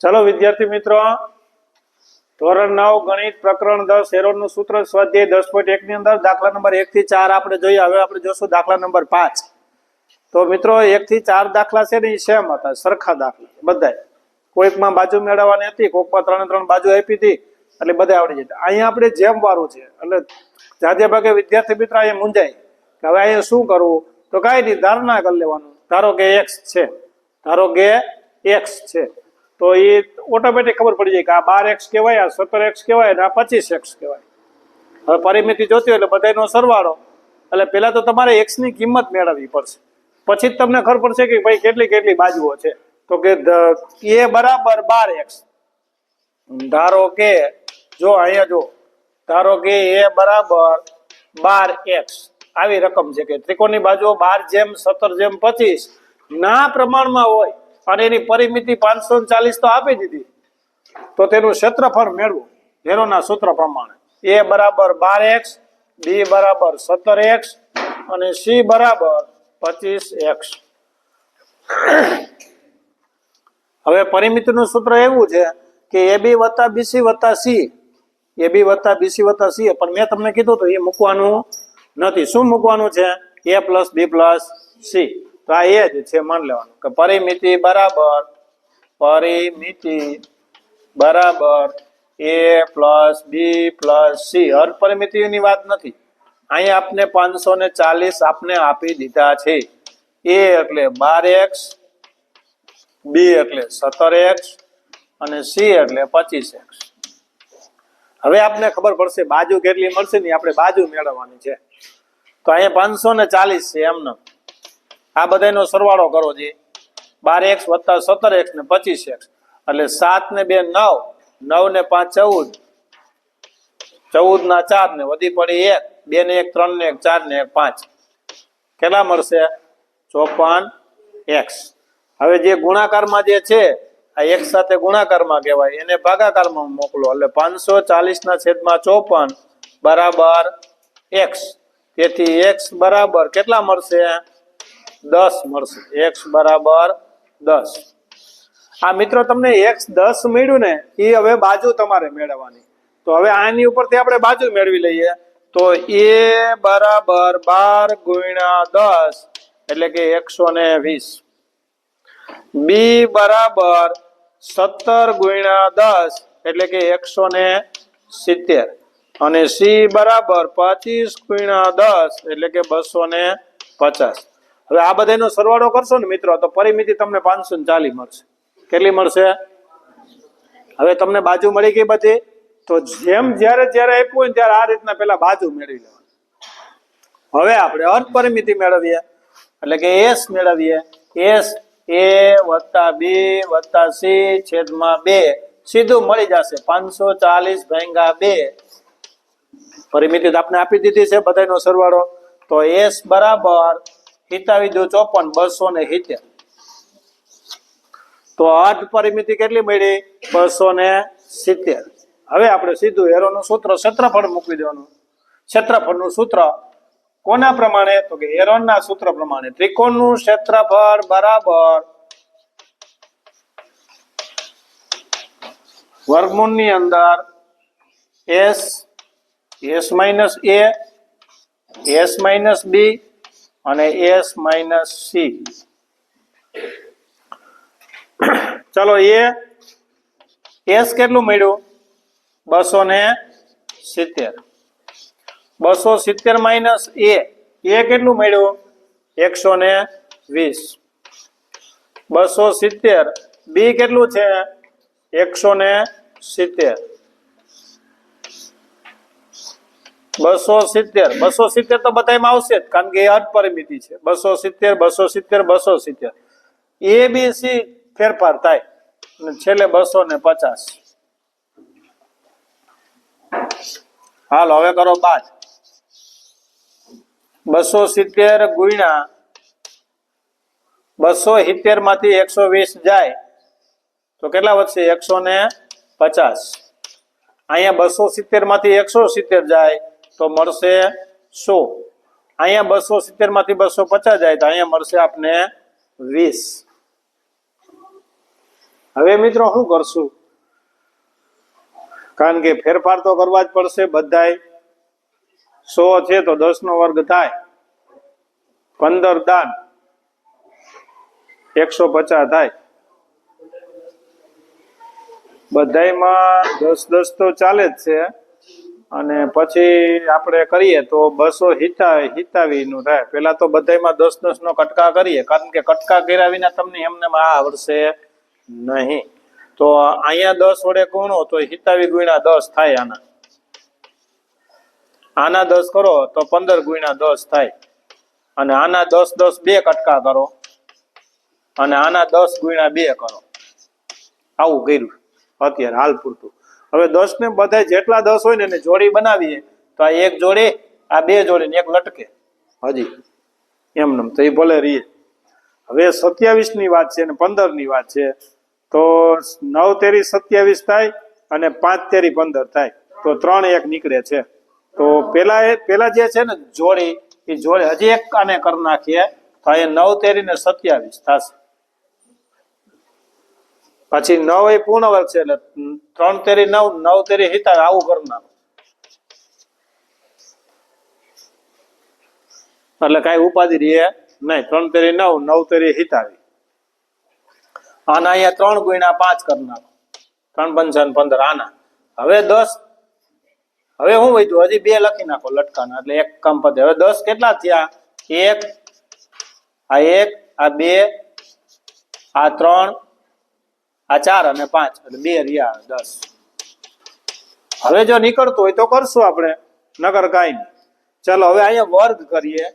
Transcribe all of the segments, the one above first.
ચલો વિદ્યાર્થી મિત્રો, ધોરણ નવ ગણિત પ્રકરણ દસ હેરોનું સૂત્ર સ્વાધ્યાય દસ પોઈન્ટ એક ની અંદર દાખલા નંબર એક થી ચાર આપણે જોઈએ. હવે આપણે જોશું દાખલા નંબર પાંચ. તો મિત્રો, એક થી ચાર દાખલા છે ને એ સેમ હતા, સરખા દાખલા બધા કોઈકમાં બાજુ મેળવવાની હતી, કોઈકમાં ત્રણે ત્રણ બાજુ આપી હતી, એટલે બધા આવડી જતા. અહીંયા આપણે જેમ વાળું છે, એટલે જાતે ભાગે વિદ્યાર્થી મિત્ર અહીંયા મૂંઝાય કે હવે અહીંયા શું કરવું? તો કાંઈ નહીં, ધારણા કરી લેવાનું. ધારો કે એક્સ છે, ધારો કે એક્સ છે. તો એ ઓટોમેટિક ખબર પડી જાય કે આ બાર એક્સ કહેવાય, આ સત્તર એક્સ કહેવાય અને આ પચીસ એક્સ કહેવાય. હવે પરિમિતિ જોતી હોય એટલે બધાનો સરવાળો. એટલે પહેલાં તો તમારે એક્સની કિંમત મેળવવી પડશે. પછી જ તમને ખબર પડશે કે ભાઈ કેટલી કેટલી બાજુઓ છે. તો કે એ બરાબર બાર એક્સ ધારો કે, જો અહીંયા જો ધારો કે એ બરાબર બાર એક્સ આવી રકમ છે કે ત્રિકોણની બાજુ બાર જેમ, સત્તર જેમ, પચીસ. ના પ્રમાણમાં હોય અને એની પરિમિતિ પાંચસો ચાલીસ તો આપી દીધી. તો તેનું ક્ષેત્રફળ મેળવું હેરોના સૂત્ર પ્રમાણે. એ બરાબર બાર એક્સ, બી બરાબર સત્તર એક્સ અને સી બરાબર પચીસ એક્સ. હવે પરિમિતિનું સૂત્ર એવું છે કે એ બી વત્તા બીસી વત્તા સી, એ બી વત્તા બીસી વત્તા સી, પણ મેં તમને કીધું તો એ મૂકવાનું નથી. શું મૂકવાનું છે? A plus B plus C. તો આ એ જ છે, માન લેવાનું. કે પરિમિતિ બરાબર પરિમિતિ બરાબર, A plus B plus C. હર પરિમિતિની વાત નથી. અહીંયા આપને પાંચસો ને ચાલીસ આપને આપી દીધા છે. એ એટલે બાર એક્સ, બી એટલે સત્તર એક્સ, અને સી એટલે પચીસ એક્સ. હવે આપને ખબર પડશે, બાજુ કેટલી મળશે ને આપણે બાજુ મેળવવાની છે. તો અહીંયા પાંચસો ને ચાલીસ છે એમને. આ બધાનો સરવાળો કરો જે બાર એક્સ વત્તા સત્તર એક્સ ને પચીસ એક્સ. એટલે સાત ને બે નવ નવ ને પાંચ ચૌદ. ચૌદ ના ચાર ને વધી પડી એક, બે ને એક, ત્રણ ને એક, ચાર ને એક, પાંચ. કેટલા મળશે? ચોપન એક્સ. હવે જે ગુણાકારમાં જે છે, આ એક સાથે ગુણાકારમાં કહેવાય. એને ભાગાકારમાં મોકલો. એટલે પાંચસો ચાલીસ ના છેદમાં ચોપન બરાબર એક્સ. તેથી એક્સ બરાબર કેટલા મળશે? દસ મળશે. એક્સ બરાબર દસ. આ મિત્રો, તમને એક્સ દસ મળ્યું ને એ હવે બાજુ તમારે મેળવવાની. તો હવે આની ઉપરથી આપણે બાજુ મેળવી લઈએ. તો એ બરાબર બાર ગુણ્યા દસ, એટલે કે એકસો ને વીસ. બી બરાબર સત્તર ગુણ્યા દસ, એટલે કે એકસો ને સિત્તેર. અને સી બરાબર પચીસ ગુણ્યા દસ, એટલે કે બસો ને પચાસ. હવે આ બધાનો સરવાળો કરશો ને મિત્રો, તો પરિમિતિ તમને પાંચસો ચાલી મળશે. કેટલી મળશે? હવે તમને બાજુ મળી ગઈ બધી, તો જેમ જ્યારે જ્યારે આપ્યું હોય ત્યારે આ રીતના પેલા બાજુ મેળવી લેવાનું. હવે આપણે અનપરિમિતિ મેળવીએ. એટલે કે એસ મેળવીએ. એસ, એ વત્તા બી વત્તા સી છેદમાં બે, સીધું મળી જશે પાંચસો ચાલીસ ભેંગા બે. પરિમિતિ આપણે આપી દીધી છે બધાનો સરવાળો. તો એસ બરાબર હિતાવી દો ચોપન, બસો ને સિત્તેર. તો અર્ધ પરિમિતિ કેટલી મળી? બસો ને સિત્તેર. હવે આપણે સીધું એરોનું સૂત્ર ક્ષેત્રફળ મૂકી દેવાનું. ક્ષેત્રફળનું સૂત્ર કોના પ્રમાણે? તો કે એરોનના સૂત્ર પ્રમાણે. ત્રિકોણનું ક્ષેત્રફળ બરાબર વર્ગમૂળની અંદર S S minus A, S minus B અને એસ માઇનસ સી. ચલો એ, એસ કેટલું મળ્યું? બસો ને સિત્તેર. બસો સિત્તેર માઇનસ એ એ કેટલું મળ્યું? એકસો ને વીસ. બસો સિત્તેર, બી કેટલું છે? એકસો ને સિત્તેર. બસો સિત્તેર. બસો સિત્તેર તો બધામાં આવશે જ, કારણ કે એ અર્ધ પરિમિતિ છે. બસો સિત્તેર બસો સિત્તેર બસો સિત્તેર. એ, બી, સી ફેરફાર થાય. છેલ્લે બસો ને પચાસ. હાલ, હવે કરો બાદ બસો સિત્તેર ગુણ્યા બસો સિત્તેરમાંથી એકસો વીસ જાય. તો કેટલા વધશે? એકસો ને પચાસ. અહીંયા બસો સિત્તેરમાંથી એકસો સિત્તેર જાય. તો મળશે સો. અહીંયા બસો સિત્તેરમાંથી બસો પચાસ જાય તો અહીંયા મળશે આપને વીસ. હવે મિત્રો શું કરશું? કારણ કે ફેરફાર તો કરવા જ પડશે બધાય. સો છે તો દસ નો વર્ગ થાય. પંદર દાન. એકસો પચાસ થાય. બધામાં દસ દસ તો ચાલે જ છે. અને પછી આપણે કરીએ તો બસો હિતા હિતાવીનું થાય. પેલા તો બધાયમાં દસ દસ નો કટકા કરીએ, કારણ કે કટકા કર્યા વિના તમને એમને આ આવડશે નહીં. તો અહીંયા દસ વડે ગુણો, તો હિતાવી ગુણ્યા દસ થાય આના. આના દસ કરો, તો પંદર ગુણ્યા દસ થાય. અને આના દસ દસ બે કટકા કરો. અને આના દસ ગુણ્યા બે કરો. આવું કર્યું. અત્યારે હાલ પૂરતું. હવે દસ ને બધા જેટલા દસ હોય ને એને જોડી બનાવીએ તો આ એક જોડી આ બે જોડી ને એક લટકે. હજી. એમનેમ તો એ ભલે રીએ. હવે સત્યાવીસની વાત છે અને પંદરની વાત છે તો નવ તેરી સત્યાવીસ થાય અને પાંચ તેરી પંદર થાય. તો ત્રણ એક નીકળે છે. તો પેલા એ પેલા જે છે ને જોડી એ જોડે હજી એક આને કરી નાખીએ તો એ નવ તેરી ને સત્યાવીસ થશે. પછી નવ એ પૂર્ણ વર્ગ છે એટલે ત્રણ તેરી નવ નવ તેરી હિતા આવું કરનાર. એટલે કઈ ઉપાધિ રહીએ નહીં. ત્રણ તેરી નવ નવ તેરી હિતાવી આના અહીંયા ત્રણ ગુણ્યા પાંચ કરનાર. ત્રણ પંચાવન પંદર, આના. હવે દસ, હવે હું વધ્યું? હજી બે લખી નાખો લટકાના, એટલે એક કામ પતે. હવે દસ કેટલા થયા? એક, આ એક, આ બે, આ ત્રણ આ ચાર અને પાંચ એટલે બે રહ્યા દસ. હવે જો નીકળતું હોય તો કરશું આપણે, નગર કાંઈ નહીં ચાલો, હવે અહીંયા વર્ગ કરીએ.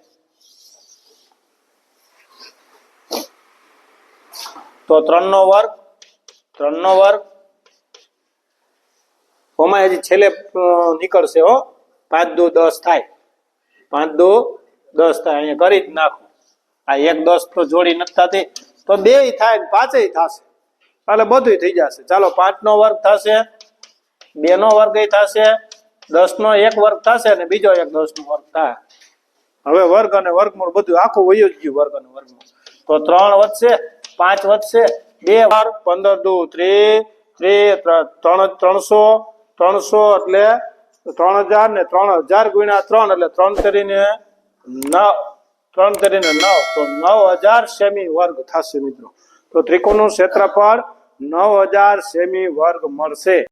તો ત્રણ નો વર્ગ ત્રણ નો વર્ગ. ઓમાં હજી છેલ્લે નીકળશે હો. પાંચ, દો, દસ થાય. પાંચ, દો, દસ થાય. અહીંયા કરી જ નાખો. આ એક, દસ તો જોડી નથી થતી. તો બે થાય પાંચે થશે. એટલે બધું થઈ જશે. ચાલો પાંચ નો વર્ગ થશે બે નો વર્ગ થશે દસ નો એક વર્ગ થશે અને બીજો એક દસ નો વર્ગ થાય. હવે વર્ગ અને વર્ગમૂળ બધું આખું વયું જ ગયું વર્ગ અને વર્ગમૂળ. તો ત્રણ વધશે, પાંચ વધશે, બે વાર, પંદર, દુ, ત્રી ત્રી ત્ર- ત્રણ, ત્રણસો ત્રણસો એટલે ત્રણ હજાર ને ત્રણ હજાર ગુણ્યા ત્રણ એટલે ત્રણ કરીને નવ. ત્રણ તરીને નવ. તો નવ હજાર સેમી વર્ગ થશે મિત્રો. તો ત્રિકોણનું ક્ષેત્રફળ નવ હજાર સેમી વર્ગ મળશે.